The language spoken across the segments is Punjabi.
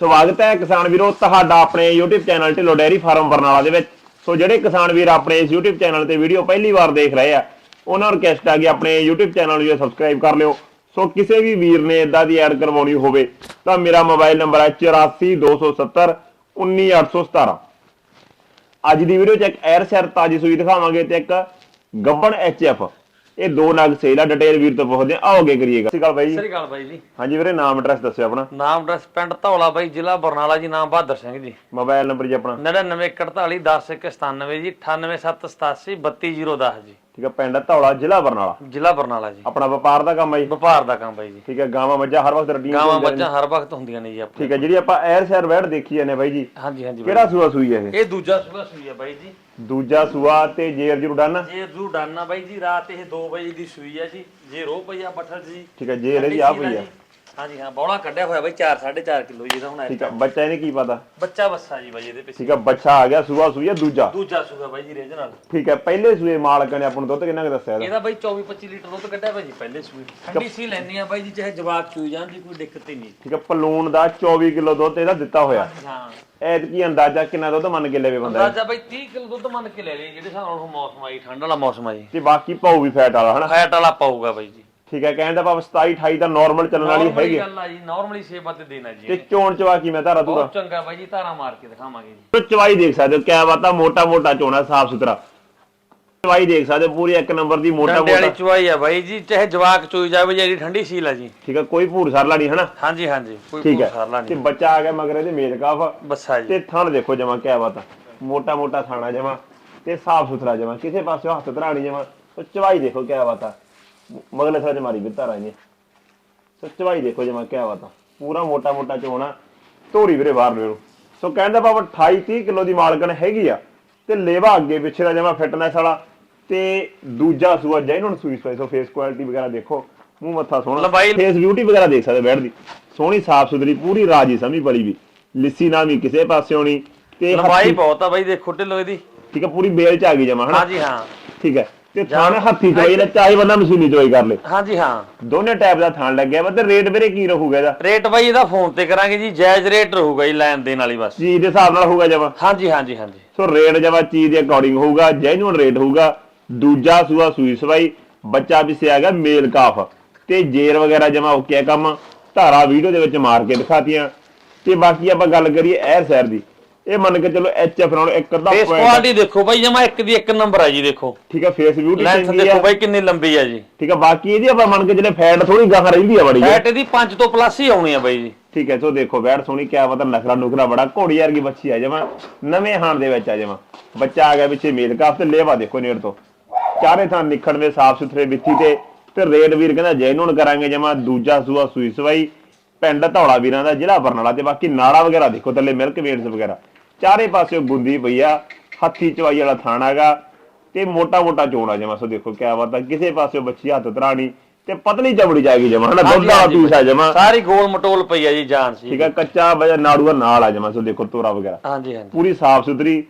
ਸਵਾਗਤ ਹੈ ਕਿਸਾਨ ਵੀਰੋ ਤੁਹਾਡਾ ਆਪਣੇ YouTube channel Dhillon dairy farm Barnala ਦੇ ਵਿੱਚ। ਸੋ ਜਿਹੜੇ ਕਿਸਾਨ ਵੀਰ ਆਪਣੇ ਇਸ YouTube ਚੈਨਲ ਤੇ ਵੀਡੀਓ ਪਹਿਲੀ ਵਾਰ ਦੇਖ ਰਹੇ ਆ, ਉਹਨਾਂ ਨੂੰ ਰਿਕਵੈਸਟ ਆ ਕਿ ਆਪਣੇ YouTube ਚੈਨਲ ਨੂੰ ਸਬਸਕ੍ਰਾਈਬ ਕਰ ਲਿਓ। ਸੋ ਕਿਸੇ ਵੀ ਵੀਰ ਨੇ ਇਦਾਂ ਦੀ ਐਡ ਕਰਵਾਉਣੀ ਹੋਵੇ, ਤਾਂ ਮੇਰਾ ਮੋਬਾਈਲ ਨੰਬਰ ਹੈ 84270 19817 ਅੱਜ ਦੀ ਵੀਡੀਓ 'ਚ ਇੱਕ ਐਰ ਸ਼ਰ ਤਾਜੀ ਸੂਈ ਦਿਖਾਵਾਂਗੇ ਤੇ ਇੱਕ ਗੱਬਣ ਐਚਐਫ ਇਹ ਦੋ ਨਗ ਸੇਲ ਆ ਡਿਟੇਲ ਵੀਰ ਤੋਂ ਪੁੱਛਦੇ ਆ ਆਓਗੇ ਕਰੀਏਗਾ ਸਤਿ ਸ਼੍ਰੀ ਅਕਾਲ ਬਾਈ ਜੀ। ਸਤਿ ਸ਼੍ਰੀ ਅਕਾਲ ਬਾਈ ਜੀ। ਹਾਂਜੀ ਵੀਰੇ ਨਾਮ ਐਡਰੈਸ ਦੱਸਿਓ ਆਪਣਾ। ਨਾਮ ਐਡਰੈਸ ਪਿੰਡ ਧੌਲਾ ਬਾਈ ਜ਼ਿਲ੍ਹਾ ਬਰਨਾਲਾ ਜੀ ਨਾਮ ਬਹਾਦਰ ਸਿੰਘ ਜੀ। ਮੋਬਾਈਲ ਨੰਬਰ ਜੀ ਆਪਣਾ। 99411097 ਜੀ 98787 32010 ਜੀ। ਠੀਕ ਹੈ ਪਿੰਡ ਧੌਲਾ ਜ਼ਿਲ੍ਹਾ ਬਰਨਾਲਾ। ਜ਼ਿਲ੍ਹਾ ਬਰਨਾਲਾ ਜੀ। ਆਪਣਾ ਵਪਾਰ ਦਾ ਕੰਮ ਹੈ ਜੀ। ਵਪਾਰ ਦਾ ਕੰਮ ਬਾਈ ਜੀ। ਠੀਕ ਹੈ ਗਾਵਾਂ ਮੱਝਾਂ ਹਰ ਵਕਤ ਰਡੀਆਂ ਗਾਵਾਂ ਬੱਚਾ ਹਰ ਵਕਤ ਹੁੰਦੀਆਂ ਨੇ ਜੀ ਆਪਣੇ ਠੀਕ ਹੈ ਜਿਹੜੀ ਆਪਾਂ 에ਅਰ ਸ਼ਹਿਰ ਵੈੜ ਦੇਖੀ ਜਾਂਦੇ ਬਾਈ ਜੀ। ਹਾਂਜੀ ਹਾਂਜੀ ਬਾਈ। ਕਿਹੜਾ ਸੂਆ ਸੂਈ ਹੈ ਇਹ? ਇਹ ਦੂਜਾ ਸੂਆ ਸੂਈ ਹੈ ਬਾਈ ਜੀ। ਦੂਜਾ ਸੂਆ ਤੇ ਜੇਰ ਜਰੂ ਡਨ। ਜੇ ਜ਼ੂ ਡਾਨਾ ਬਾਈ ਜੀ ਰਾਤ ਇਹ 2 ਵਜੇ ਦੀ ਸੂਈ ਹੈ ਜੀ। ਜੇ ਰੋ ਪਈਆ ਬੱਠਲ ਜੀ। ਠੀਕ ਹੈ ਜੇਰ ਇਹਦੀ ਆ ਪਈ ਹੈ ਹਾਂਜੀ ਹਾਂ ਬੌਲਾ ਕੱਢਿਆ ਹੋਇਆ ਬਾਈ 4 4.5 ਕਿਲੋ ਜੀ ਇਹਦਾ ਹੁਣ ਠੀਕ ਹੈ ਬੱਚਾ ਇਹਨੇ ਕੀ ਪਤਾ? ਬੱਚਾ ਬੱਸਾ ਜੀ ਬਾਈ ਇਹਦੇ ਪਿੱਛੇ। ਠੀਕ ਹੈ ਬੱਚਾ ਆ ਗਿਆ ਸੂਆ ਸੂਈ ਹੈ ਦੂਜਾ? ਦੂਜਾ ਸੂਆ ਬਾਈ ਜੀ ਰੇਜ ਨਾਲ। ਠੀਕ ਹੈ ਪਹਿਲੇ ਸੂਏ ਮਾਲਕ ਨੇ ਆਪਾਂ ਨੂੰ ਦੁੱਧ ਕਿੰਨਾ ਕੁ ਦੱਸਿਆ ਇਹਦਾ? ਬਾਈ 24 25 ਲੀਟਰ ਦੁੱਧ ਕੱਢਿਆ ਭਾਜੀ ਪਹਿਲੇ ਸੂਏ ਠੰਡੀ ਸੀ ਲੈਣੀ ਆ ਬਾਈ ਜੀ ਚਾਹੇ ਜਵਾਕ ਚੂਈ ਜਾਣ ਦੀ ਕੋਈ ਦਿੱਕਤ ਹੀ ਨਹੀਂ। ਠੀਕ ਹੈ ਪਲੂਣ ਦਾ 24 ਕਿਲੋ ਦੁੱਧ ਇਹਦਾ ਦਿੱਤਾ ਹੋਇਆ। ਹਾਂ। ਐਤ ਕੀ ਅੰਦਾਜ਼ਾ ਕਿੰਨਾ ਦੁੱਧ ਮੰਨ ਕੇ ਲੈਵੇ ਬੰਦਾ ਰਾਜਾ ਬਾਈ 30 ਕਿਲੋ ਦੁੱਧ ਮੰਨ ਕੇ ਲੈ ਲਈ ਜਿਹੜੇ ਹੁਣ ਮੌਸਮ ਆਈ ਠੰਡ ਵਾਲਾ ਮੌਸਮ ਆ ਜੀ। ਤੇ ਬਾਕੀ ਪਾਉ ਵੀ ਫੈਟ ਵਾਲਾ ਹਨਾ? ਫੈਟ ਵਾਲਾ ਪਾਊਗਾ ਬਾਈ ਜੀ। ਠੀਕ ਹੈ ਕਹਿਣ ਦਾ ਭਾਵ 27 28 ਦਾ ਨਾਰਮਲ ਚੱਲਣ ਵਾਲੀ ਹੈਗੀ ਗੱਲ ਆ ਜੀ ਨਾਰਮਲੀ ਸੇਵਾ ਤੇ ਦੇਣਾ ਤੇ ਜੀ ਚੋਣ ਚਵਾ ਕੀ ਮੈਂ ਧਾਰਾ ਤੂਰਾ ਬਹੁਤ ਚੰਗਾ ਬਾਈ ਜੀ ਧਾਰਾ ਮਾਰ ਕੇ ਦਿਖਾਵਾਂਗੇ ਜੀ। ਤੋ ਚਵਾਈ ਦੇਖ ਸਕਦੇ ਹੋ ਕਿਆ ਬਾਤ ਆ ਮੋਟਾ ਮੋਟਾ ਚੋਣਾ ਸਾਫ਼ ਸੁਥਰਾ ਚਵਾਈ ਦੇਖ ਸਕਦੇ ਹੋ ਪੂਰੀ ਇੱਕ ਨੰਬਰ ਦੀ ਮੋਟਾ ਡੰਡੇ ਵਾਲੀ ਮੋਟਾ ਚੁਆਈ ਆ ਬਾਈ ਜੀ ਚਾਹੇ ਜਵਾਕ ਚੂਈ ਜਾਵੇ ਜਿਹੜੀ ਠੰਡੀ ਸੀਲ ਆ ਜੀ। ਠੀਕ ਹੈ ਕੋਈ ਭੂਰ ਸਰਲਾ ਨਹੀਂ ਹਨਾ? ਹਾਂਜੀ ਹਾਂਜੀ ਕੋਈ ਠੀਕ ਸਾਰਲਾ ਹੈ ਤੇ ਨਹੀਂ। ਬੱਚਾ ਆ ਗਿਆ ਮਗਰ ਇਹਦੇ ਮੇਦ ਕਾਫ। ਬੱਸਾ ਜੀ। ਤੇ ਥਣ ਦੇਖੋ ਜਮਾ ਕਿਆ ਬਾਤ। ਆ ਮੋਟਾ ਮੋਟਾ ਥਾਣਾ ਜਮਾ ਤੇ ਸਾਫ਼ ਸੁਥਰਾ ਜਮਾ ਕਿਸੇ ਪਾਸੇ ਹੱਥ ਧਰਾਣੀ ਜਮਾ। ਸੋ ਚਵਾਈ ਦੇਖੋ ਕਿਆ ਬਾਤ। ਆ ਮਗਲੇ ਸਾਰੇ ਮਾਰੀ ਵੀ ਧਾਰਾ ਇਹਨੇ ਸੋ ਚਵਾਈ ਦੇਖੋ ਜਮਾ ਕਿਆ ਬਾਤ ਆ ਪੂਰਾ ਮੋਟਾ ਮੋਟਾ ਚੋਣਾ ਧੋਰੀ ਵੀਰੇ ਬਾਹਰ ਨੂੰ। ਸੋ ਕਹਿੰਦਾ ਬਾਬਾ 28 30 ਕਿਲੋ ਦੀ ਮਾਲਕਣ ਹੈਗੀ ਆ। ਤੇ ਲੇਵਾ ਅੱਗੇ ਪਿੱਛੇ ਦਾ ਜਮਾ ਫਿਟਨੈਸ ਵਾਲਾ। ਤੇ ਦੂਜਾ ਸੂਆ ਜੈਨੂਨ ਸੂਈ ਸੂਈ ਸੋ ਫੇਸ ਕੁਆਲਿਟੀ ਵਗੈਰਾ ਦੇਖੋ। ਮੂੰਹ ਮੱਥਾ ਸੋਹਣਾ। ਫੇਸ ਬਿਊਟੀ ਵਗੈਰਾ ਦੇਖ ਸਕਦੇ ਬੈਠ ਦੀ। ਸੋਹਣੀ ਸਾਫ਼ ਸੁਥਰੀ ਪੂਰੀ ਰਾਜੀ ਸਮੀ ਬਲੀ ਵੀ। ਲਿੱਸੀ ਨਾ ਵੀ ਕਿਸੇ ਪਾਸਿਓਂ ਨਹੀਂ ਤੇ ਲੰਬਾਈ ਬਹੁਤ ਆ ਬਾਈ ਦੇਖੋ ਢਿੱਲੋ ਇਹਦੀ। ਠੀਕ ਹੈ ਪੂਰੀ ਬੇਲ ਚ ਆ ਗਈ ਜਮਾ ਹਨਾ? ਹਾਂਜੀ ਹਾਂ। ਠੀਕ ਹੈ ਤੇ ਥਾਣ ਹੱਥੀ ਚੋਈ ਨਾ ਚਾਹੇ ਬੰਦਾ ਮਸ਼ੀਨੀ ਚੋਈ ਕਰ ਲੇ। ਹਾਂਜੀ ਹਾਂ। ਦੋਨੇ ਟਾਈਪ ਦਾ ਥਾਣ ਲੱਗਿਆ ਵਾ ਤੇ ਰੇਟ ਵੀਰੇ ਕੀ ਰਹੂਗਾ ਇਹਦਾ? ਰੇਟ ਬਾਈ ਇਹਦਾ ਫੋਨ ਤੇ ਕਰਾਂਗੇ ਜੀ ਜਾਇਜ਼ ਰੇਟ ਰਹੂਗਾ ਜੀ ਲੈਣ ਦੇਣ ਵਾਲੀ ਬਸ। ਚੀਜ਼ ਦੇ ਹਿਸਾਬ ਨਾਲ ਹੋਊਗਾ ਜਮਾ। ਹਾਂਜੀ ਹਾਂਜੀ ਹਾਂਜੀ। ਸੋ ਰੇਟ ਜਮਾ ਚੀਜ਼ ਦੇ ਅਕੋਰਡਿੰਗ ਹੋਊਗਾ ਜੈਨੂਨ ਰੇਟ ਹੋਊਗਾ। ਦੂਜਾ ਸੂਆ ਸੂਈ ਸਵਾਈ ਬੱਚਾ ਵੀ ਸਿਆ ਗਿਆ ਮੇਲ ਕਾਫ ਤੇ ਜੇਰ ਵਗੈਰਾ ਜਮਾ ਓਕੇ ਕੰਮ ਧਾਰਾ ਵੀਡੀਓ ਦੇ ਵਿੱਚ ਮਾਰ ਕੇ ਦਿਖਾਤੀਆਂ। ਤੇ ਬਾਕੀ ਆਪਾਂ ਗੱਲ ਕਰੀਏ ਐਰ ਸੈਰ ਦੀ। ਇਹ ਮੰਨ ਕੇ ਚਲੋ ਐਚਐਫ ਨਾਲ ਇੱਕ ਅੱਧਾ ਫੇਸ point- ਕੁਆਲਿਟੀ ਦੇਖੋ ਬਾਈ ਜਮਾ ਇੱਕ ਦੀ ਇੱਕ ਨੰਬਰ ਆ ਜੀ ਦੇਖੋ। ਠੀਕ ਹੈ ਫੇਸ ਬਿਊਟੀ ਲੈਂਥ ਚੰਗੀ ਆ। ਦੇਖੋ ਬਾਈ ਕਿੰਨੀ ਲੰਬੀ ਆ ਜੀ। ਠੀਕ ਹੈ ਬਾਕੀ ਇਹਦੀ ਆਪਾਂ ਮੰਨ ਕੇ ਜਿਹੜੇ ਫੈਟ ਥੋੜੀ ਗਾਹ ਰਹਿੰਦੀ ਆ ਬੜੀ ਫੈਟ ਇਹਦੀ 5 ਤੋਂ ਪਲੱਸ ਹੀ ਆਉਣੀ ਆ ਬਾਈ ਜੀ। ਠੀਕ ਹੈ ਸੋ ਦੇਖੋ ਬੈਠ ਸੋਹਣੀ ਕਿਆ ਪਤਾ ਨਖਰਾ ਨੁਖਰਾ ਬੜਾ ਘੋੜੀ ਵਰਗੀ ਬੱਚੀ ਆ ਜਾਵਾਂ ਨਵੇਂ ਹਾਣ ਦੇ ਵਿੱਚ ਆ ਜਾਵਾਂ ਬੱਚਾ ਆ ਗਿਆ ਪਿੱਛੇ ਮੇਲ ਕਾਫ ਤੇ ਲੇਵਾ ਦੇਖੋ ਨੇੜ ਤੋਂ। ਚਾਰੇ ਥਾਂ ਨਿਖਣ ਦੇ ਸਾਫ਼ ਸੁਥਰੇ ਵਿੱਥੀ ਤੇ ਤੇ ਰੇਡ ਵੀਰ ਕਹਿੰਦਾ ਜੈਨੂਨ ਕਰਾਂਗੇ ਜਮਾ ਦੂਜਾ ਸੂਆ ਸੂਈ ਸਵਾਈ ਪਿੰਡ ਧੌਲਾ ਵੀਰਾਂ ਦਾ ਜ਼ਿਲ੍ਹਾ ਬਰਨਾਲਾ ਤੇ ਬਾਕੀ ਨਾੜਾ ਵਗੈਰਾ ਦੇਖੋ ਥੱਲੇ ਮਿਲਕ ਵੇਟਸ ਵਗੈਰਾ। ਚਾਰੇ ਪਾਸੇ ਗੁੰਦੀ ਪਈ ਆ ਹੱਥੀ ਚਵਾਈ ਵਾਲਾ ਥਾਣਾ ਹੈਗਾ ਤੇ ਮੋਟਾ ਮੋਟਾ ਚੋਣਾ ਜਮਾ ਸੋ ਦੇਖੋ ਕਿਆ ਬਾਤ ਆ। ਕਿਸੇ ਪਾਸੇ ਬੱਚੀ ਹੱਥ ਧਰਾਣੀ ਤੇ ਪਤਲੀ ਚਮੜੀ ਜਾਏਗੀ ਜਮਾ ਹਨਾ ਦੁੱਧ ਪੀਸ ਆ ਜਮਾ। ਸਾਰੀ ਗੋਲ ਮਟੋਲ ਪਈ ਆ ਜੀ ਜਾਨ ਸੀ। ਠੀਕ ਹੈ ਕੱਚਾ ਨਾੜੂਆ ਨਾਲ ਆ ਜਾਵਾਂ ਸੋ ਦੇਖੋ ਤੋਰਾ ਵਗੈਰਾ। ਹਾਂਜੀ ਹਾਂਜੀ। ਪੂਰੀ ਸਾਫ਼ ਸੁਥਰੀ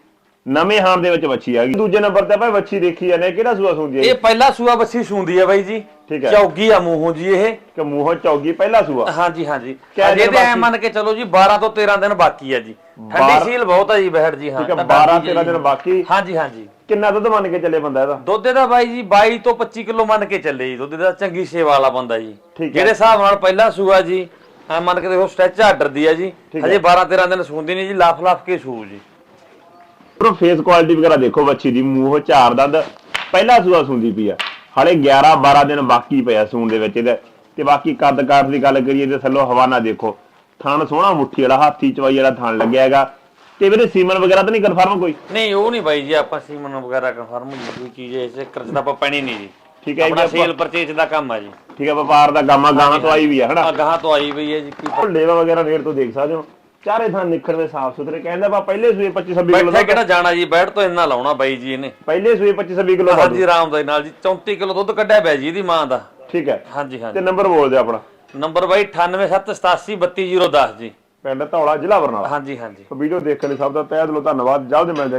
ਨਵੇਂ ਹਾਣ ਦੇ ਵਿੱਚ ਵੱਛੀ ਆ ਗਈ। ਦੂਜੇ ਨੰਬਰ ਤੇ ਭਾਈ ਵੱਛੀ ਦੇਖੀ ਜਾਂਦੇ ਕਿਹੜਾ ਸੂਆ ਸੁੰਦੀ ਹੈ ਇਹ ਪਹਿਲਾ ਸੂਆ ਬੱਸੀ ਸੂੰਦੀ ਆ ਬਾਈ ਜੀ। ਠੀਕ ਹੈ। ਚੌਗੀ ਆ ਮੂੰਹੋਂ ਜੀ ਇਹ। ਕਿ ਮੂੰਹੋਂ ਚੌਗੀ ਪਹਿਲਾ ਸੂਆ? ਹਾਂਜੀ ਹਾਂਜੀ। ਕਿਆ ਅਜੇ ਦਿਨ ਤੇ ਐ ਬਾਕੀ? ਮੰਨ ਕੇ ਚਲੋ ਜੀ 12 ਤੋਂ 13 ਦਿਨ ਬਾਕੀ ਆ ਜੀ। ਠੰਡੀ ਬਾਰਾਂ- ਸੀਲ ਬਹੁਤ ਆ ਜੀ ਬਹਿੜ ਜੀ ਹਾਂ। ਠੀਕ ਹੈ ਤਾਂ 12 ਡਰਦੀ 13 ਦਿਨ। ਬਾਕੀ। ਹਾਂਜੀ ਹਾਂਜੀ। ਕਿੰਨਾ ਦੁੱਧ ਮੰਨ ਕੇ ਚੱਲੇ ਬੰਦਾ ਇਹਦਾ? ਦੁੱਧ ਦਾ ਬਾਈ ਜੀ 22 ਤੋਂ 25 ਕਿਲੋ ਮੰਨ ਕੇ ਚੱਲੇ ਜੀ। ਦੁੱਧ ਦਾ ਚੰਗੀ ਸੇਵਾ ਵਾਲਾ ਬੰਦਾ ਜੀ। ਠੀਕ ਹੈ। ਜਿਹੜੇ ਹਿਸਾਬ ਨਾਲ ਪਹਿਲਾ ਸੂਆ ਜੀ ਐ ਮੰਨ ਕੇ ਦੇਖੋ ਸਟ੍ਰੈਚ ਆਰਡਰ ਦੀ ਆ ਜੀ। ਠੀਕ ਹਜੇ 12 13 ਦਿਨ ਸੂੰਦੀ ਨਹੀਂ ਜੀ ਲਾਫ ਲਾਫ ਕੇ ਸੂ ਜੀ। ਪਰ ਫੇਸ ਕੁਆਲਿਟੀ ਵਗੈਰਾ ਦੇਖੋ ਵੱਛੀ ਦੀ ਮੂੰਹੋਂ ਚਾਰ ਦੰਦ ਪਹਿਲਾ ਸੂਆ ਸੁੰਦੀ ਪਈ ਆ। ਹਾਲੇ 11 12 ਦਿਨ ਬਾਕੀ ਪਿਆ ਸੂਣ ਦੇ ਵਿੱਚ ਇਹਦੇ। ਤੇ ਬਾਕੀ ਕੱਦ ਕਾਠ ਦੀ ਗੱਲ ਕਰੀਏ ਤੇ ਥੱਲੋਂ ਹਵਾਨਾ ਦੇਖੋ। ਥਣ ਸੋਹਣਾ ਮੁੱਠੀ ਵਾਲਾ ਹਾਥੀ ਚਵਾਈ ਵਾਲਾ ਥਣ ਲੱਗਿਆ ਹੈਗਾ। ਤੇ ਵੀਰੇ ਸੀਮਨ ਵਗੈਰਾ ਤਾਂ ਨਹੀਂ ਕਨਫਰਮ ਕੋਈ? ਨਹੀਂ ਉਹ ਨਹੀਂ ਬਾਈ ਜੀ ਆਪਾਂ ਸੀਮਨ ਵਗੈਰਾ ਕਨਫਰਮ ਨਹੀਂ ਕੋਈ ਚੀਜ਼ ਇਸ ਤਾਂ ਆਪਾਂ ਪੈਣੀ ਨਹੀਂ ਜੀ। ਠੀਕ ਹੈ ਜੀ ਆਪਣਾ ਆਪਾਂ- ਸੇਲ ਪਰਚੇਜ ਦਾ ਕੰਮ ਆ ਜੀ। ਠੀਕ ਹੈ ਵਪਾਰ ਦਾ ਗਾਮਾ ਗਾਣਾ ਤੋਂ ਆਈ ਵੀ ਆ ਹਨਾ? ਗਾਹਾਂ ਤੋਂ ਆਈ ਪਈ ਹੈ ਜੀ। ਕੀ ਲੇਵਾ ਵਗੈਰਾ ਰੇਟ ਤੋਂ ਦੇਖ ਸਕਦੇ ਹੋ। ਚਾਰੇ ਥਾਂ ਨਿਖਰਵੇਂ ਸਾਫ਼ ਸੁਥਰੇ ਕਹਿੰਦਾ ਬਾ ਪਹਿਲੇ ਸੂਏ 25 26 ਕਿਲੋ ਬੈਠਾ ਕਿਹੜਾ ਜਾਣਾ ਜੀ? ਬੈਠ ਤੋਂ ਇੰਨਾ ਲਾਉਣਾ ਬਾਈ ਜੀ ਇਹਨੇ। ਪਹਿਲੇ ਸੂਏ 25 26 ਕਿਲੋ ਦਾ ਹਾਂਜੀ ਆਰਾਮ ਦੇ ਨਾਲ ਜੀ। 34 ਕਿਲੋ ਦੁੱਧ ਕੱਢਿਆ ਪਿਆ ਜੀ ਇਹਦੀ ਮਾਂ ਦਾ। ਠੀਕ ਹੈ। ਹਾਂਜੀ ਤੇ ਹਾਂਜੀ ਨੰਬਰ ਬੋਲ ਦਿਓ ਆਪਣਾ। ਨੰਬਰ ਬਾਈ 9878832010 ਜੀ। ਪਿੰਡ ਧੌਲਾ ਜ਼ਿਲ੍ਹਾ ਬਰਨਾਲਾ। ਹਾਂਜੀ ਹਾਂਜੀ। ਵੀਡੀਓ ਦੇਖਣ ਲਈ ਸਭ ਦਾ ਤਹਿ ਦਿਲੋਂ ਧੰਨਵਾਦ। ਜਲਦ ਮਿਲ ਜਾਏਗਾ